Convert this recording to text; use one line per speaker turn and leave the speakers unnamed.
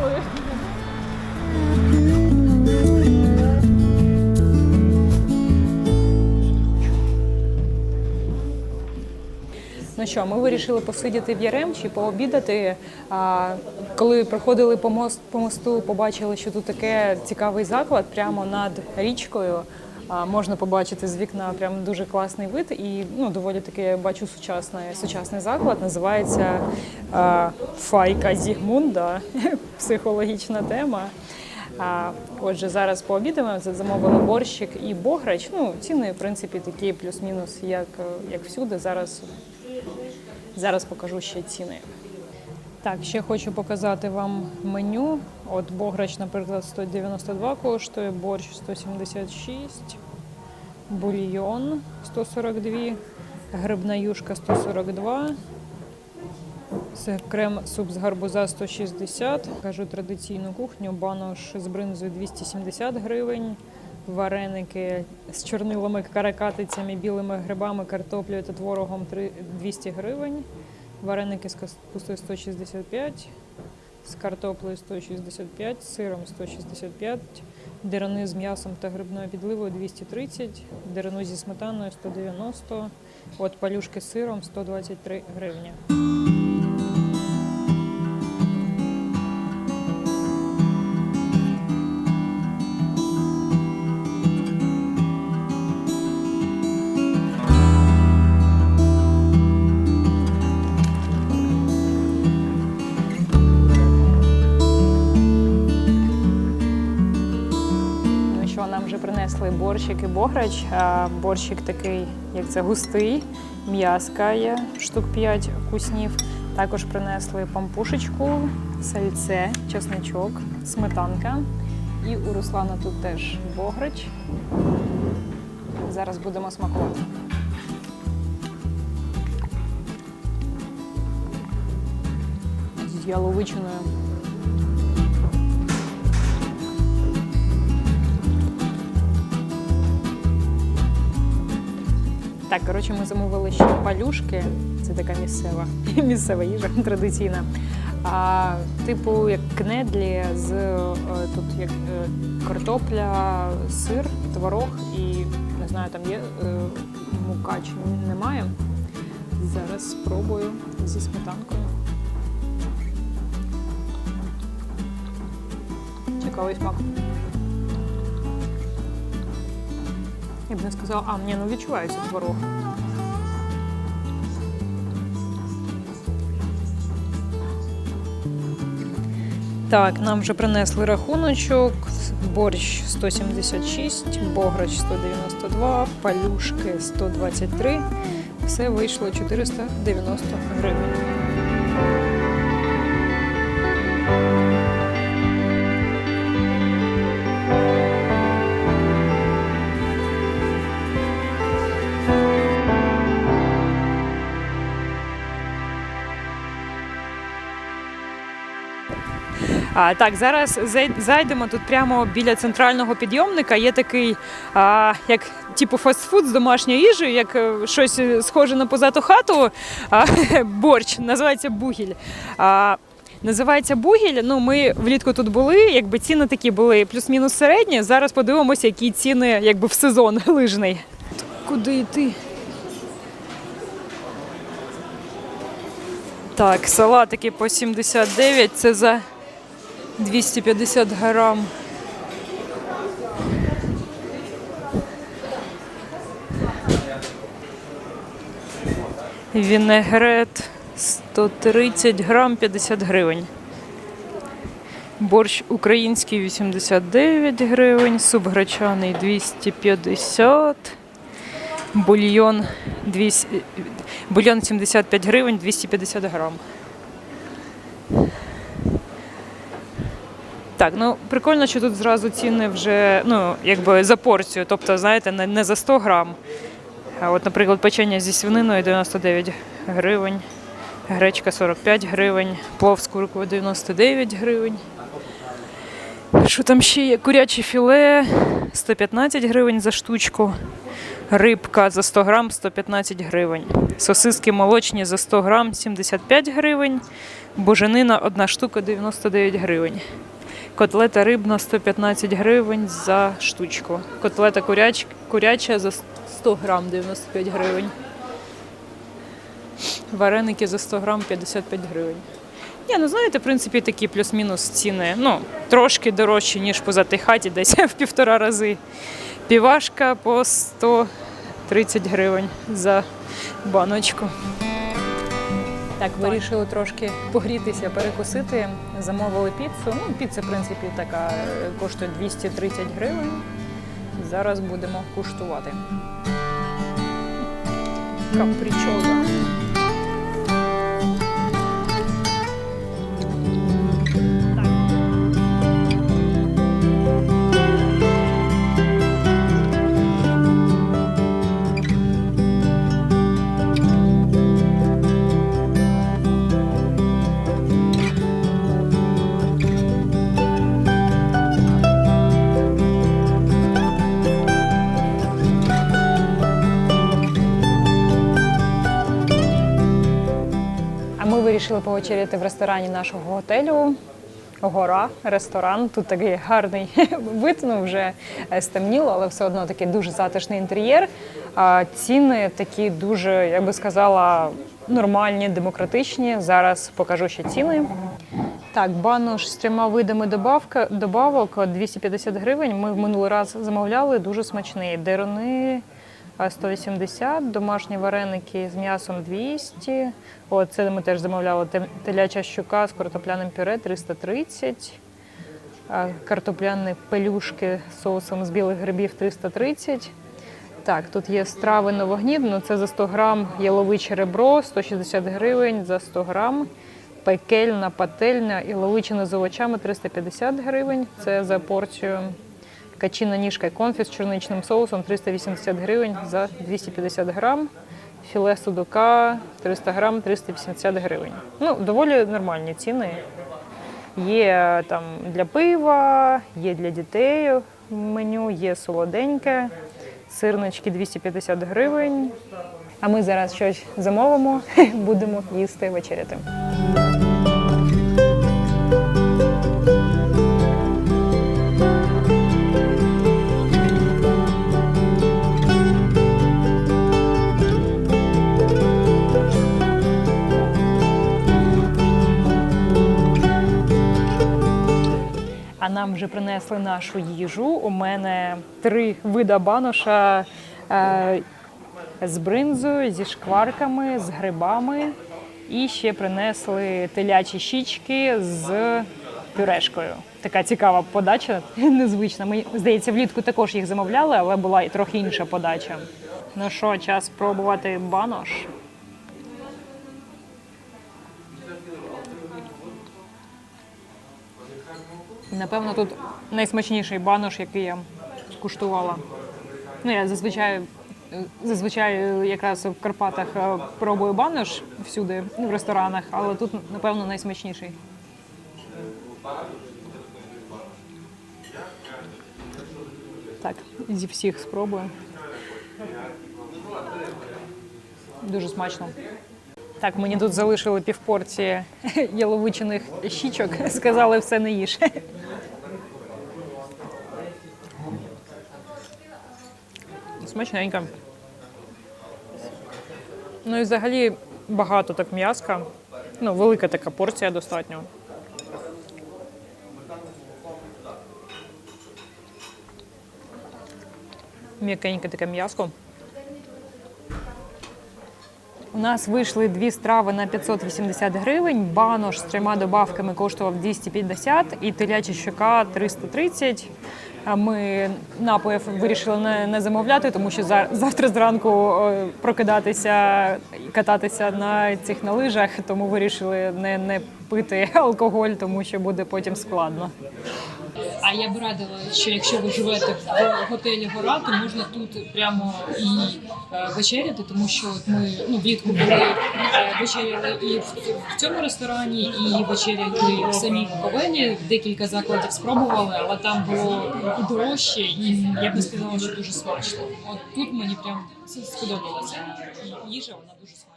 поїхали. Ну що, ми вирішили посидіти в Яремчі, пообідати. А, коли проходили по мосту, побачили, що тут таке цікавий заклад прямо над річкою. Можна побачити з вікна прям дуже класний вид і ну, доволі таки я бачу сучасний, сучасний заклад. Називається Файка Зігмунда, психологічна тема. А, отже, зараз пообідаємо, замовили борщик і бограч. Ну, ціни, в принципі, такі плюс-мінус, як, як всюди. Зараз Зараз покажу ще ціни. Так, ще хочу показати вам меню. От бограч, наприклад, 192 коштує, борщ 176, бульйон 142, грибна юшка 142, це крем суп з гарбуза 160. Кажу традиційну кухню, банош з бринзою 270 гривень. Вареники з чорнилами, каракатицями, білими грибами, картоплею та творогом 200 гривень. Вареники з капустою 165, з картоплею 165, з сиром 165, деруни з м'ясом та грибною підливою 230, деруни зі сметаною 190, от палюшки з сиром 123 гривні. Борщик і бограч. Борщик такий, як це густий, м'яска є, штук 5 куснів. Також принесли пампушечку, сальце, чесничок, сметанка. І у Руслана тут теж бограч. Зараз будемо смакувати. З яловичиною. Так, коротше, ми замовили ще палюшки. Це така місцева, місцева їжа традиційна. А, типу як кнедлі з е, тут як е, картопля, сир, творог і не знаю, там є е, мука чи немає. Зараз спробую зі сметанкою. Цікавий смак. Я б не сказала, а мені ну відчувається творог. Так, нам вже принесли рахуночок. Борщ 176, бограч 192, палюшки 123. Все вийшло 490 гривень. А, так, зараз зайдемо тут прямо біля центрального підйомника. Є такий, а, як типу фастфуд з домашньою їжею, як е, щось е, схоже на позату хату. А, борщ, називається бугіль. А, Називається бугіль. Ну, ми влітку тут були, якби ціни такі були плюс-мінус середні. Зараз подивимося, які ціни якби в сезон лижний. Куди йти? Так, салатики по 79, це за 250 грам. Вінегрет 130 грам 50 гривень. Борщ український 89 гривень, суп гречаний 250, бульйон, 200, бульйон 75 гривень 250 грам. Так, ну прикольно, що тут зразу ціни вже ну, якби за порцію, тобто, знаєте, не, не за 100 грам. А от, наприклад, печення зі свининою 99 гривень, гречка 45 гривень, плов з куркою 99 гривень. Що там ще є? Куряче філе 115 гривень за штучку, Рибка за 100 грам 115 гривень. Сосиски молочні за 100 грам 75 гривень. Буженина одна штука 99 гривень. Котлета рибна 115 гривень за штучку. Котлета куряч, куряча за 100 грам 95 гривень. Вареники за 100 грам 55 гривень. Ні, ну знаєте, в принципі, такі плюс-мінус ціни. Ну, трошки дорожчі, ніж по затій хаті, десь в півтора рази. Півашка по 130 гривень за баночку. Так, вирішили трошки погрітися, перекусити. Замовили піцу. Ну, піца, в принципі, така е, коштує 230 гривень. Зараз будемо куштувати. Капричоза. Повечеряти в ресторані нашого готелю. Гора, ресторан. Тут такий гарний вид, ну вже е, стемніло, але все одно такий дуже затишний інтер'єр. А ціни такі дуже, я би сказала, нормальні, демократичні. Зараз покажу ще ціни. Так, банош з трьома видами добавка, добавок 250 гривень. Ми в минулий раз замовляли, дуже смачний. Деруни а 180, домашні вареники з м'ясом 200. О, це ми теж замовляли. Теляча щука з картопляним пюре 330. А, Картопляні пелюшки з соусом з білих грибів 330. Так, тут є страви на вогні, ну це за 100 грам яловиче ребро, 160 гривень за 100 грам. Пекельна, пательня і ловичина з овочами 350 гривень. Це за порцію. Качина ніжка і конфіс з чорничним соусом 380 гривень за 250 грам. Філе судока 300 грам 380 гривень. Ну, доволі нормальні ціни. Є там для пива, є для дітей меню, є солоденьке, сирнички 250 гривень. А ми зараз щось замовимо, будемо їсти вечеряти. А нам вже принесли нашу їжу. У мене три вида баноша е, з бринзою, зі шкварками, з грибами. І ще принесли телячі щічки з пюрешкою. Така цікава подача, незвична. Мені здається, влітку також їх замовляли, але була і трохи інша подача. Ну що, час спробувати банош. Напевно, тут найсмачніший банош, який я куштувала. Ну, я зазвичай, зазвичай якраз в Карпатах е, пробую банош всюди, в ресторанах, але тут, напевно, найсмачніший. Так, зі всіх спробую. Дуже смачно. Так, мені тут залишили півпорції яловичених щічок. Сказали, все не їж. Смачненько. Ну і взагалі багато так м'яска. Ну, велика така порція достатньо. М'якеньке таке м'яско. У нас вийшли дві страви на 580 гривень. Банош з трьома добавками коштував 250 і теляча щука 330. Ми напоїв вирішили не, не замовляти, тому що за- завтра зранку е, прокидатися і кататися на цих на лижах, тому вирішили не, не пити алкоголь, тому що буде потім складно. А я б радила, що якщо ви живете в готелі Гора, то можна тут прямо і е, вечеряти, тому що от ми ну влітку були е, вечеряли і в, цьому ресторані, і вечеряли в самій Буковині. Декілька закладів спробували, але там було і дорожче, і я б не сказала, що дуже смачно. От тут мені прям сподобалося. І Їжа вона дуже смачна.